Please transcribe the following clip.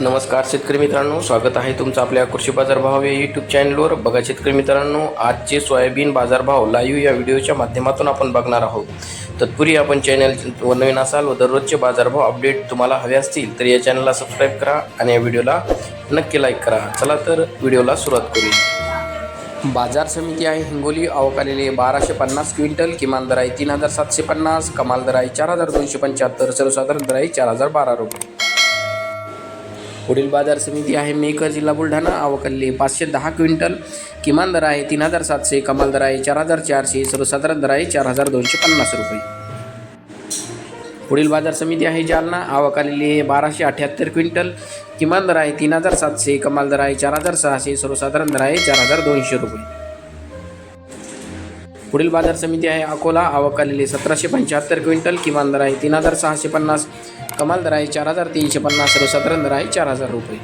नमस्कार शेतकरी मित्रांनो स्वागत आहे तुमचं आपल्या कृषी बाजार भाव या यूट्यूब चॅनलवर बघा शेतकरी मित्रांनो आजचे सोयाबीन बाजारभाव लाईव्ह या व्हिडिओच्या माध्यमातून आपण बघणार आहोत. तत्पूर्वी आपण चॅनल व नवीन असाल व दररोजचे बाजारभाव अपडेट तुम्हाला हवे असतील तर या चॅनलला सबस्क्राईब करा आणि या व्हिडिओला नक्की लाईक करा. चला तर व्हिडिओला सुरुवात करूया बाजार समिती आहे हिंगोली आवक आलेले बाराशे पन्नास क्विंटल किमान दर आहे तीन हजार सातशे पन्नास कमाल दर आहे चार हजार दोनशे पंच्याहत्तर सर्वसाधारण दर आहे चार हजार बारा रुपये. पुढील बाजार समिती आहे मेकर जिल्हा बुलढाणा. आवकल्ली पाचशे दहा क्विंटल. किमान दर आहे तीन हजार सातशे कमाल दर आहे चार हजार चारशे सर्वसाधारण दर आहे चार हजार दोनशे पन्नास रुपये. पुढील बाजार समिती आहे जालना. आवक आलेली आहे बाराशे अठ्याहत्तर क्विंटल. किमान दर आहे तीन हजार सातशे कमाल दर आहे चार हजार सहाशे सर्वसाधारण दर आहे चार हजार दोनशे रुपये. पुढील बाजार समिती आहे अकोला. आवक आलेली सतराशे पंच्याहत्तर क्विंटल. किमान दर आहे तीन हजार सहाशे पन्नास. कमाल दर आहे चार हजार तीनशे पन्नास. सर्वसाधारण दर आहे चार हजार रुपये.